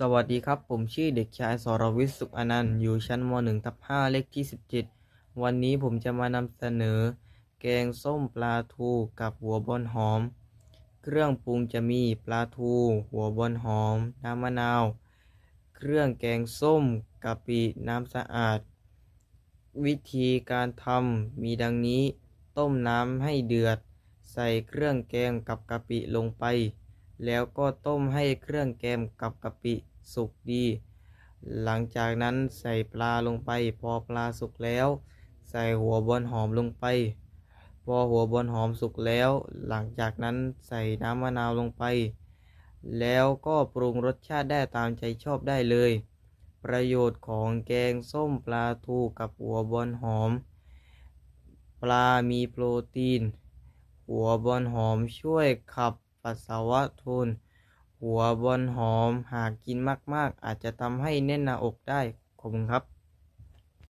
สวัสดีครับ ผมชื่อเด็กชายสรวิทย์สุขอนันต์อยู่ชั้นม .1 ทับ5เลขที่ 17 วันนี้ผมจะมานำเสนอ แกงส้มปลาทูกับหัวบอนหอม เครื่องปรุงจะมีปลาทู หัวบอนหอม น้ำมะนาว เครื่องแกงส้มกะปิน้ำสะอาด วิธีการทำมีดังนี้ ต้มน้ำให้เดือด ใส่เครื่องแกงกับกะปิลงไป แล้วก็ต้มให้เครื่องแกงกับกะปิสุกดี หลังจากนั้นใส่ปลาลงไป พอปลาสุกแล้ว ใส่หัวบอนหอมลงไป พอหัวบอนหอมสุกแล้ว หลังจากนั้นใส่น้ำมะนาวลงไป แล้วก็ปรุงรสชาติได้ตามใจชอบได้เลย ประโยชน์ของแกงส้มปลาทูกับหัวบอนหอม ปลามีโปรตีน หัวบอนหอมช่วยขับ ปัสสาวะทูล หัวบอลหอม หากกินมาก ๆ อาจจะทำให้แน่นหน้าอกได้ ขอบคุณครับ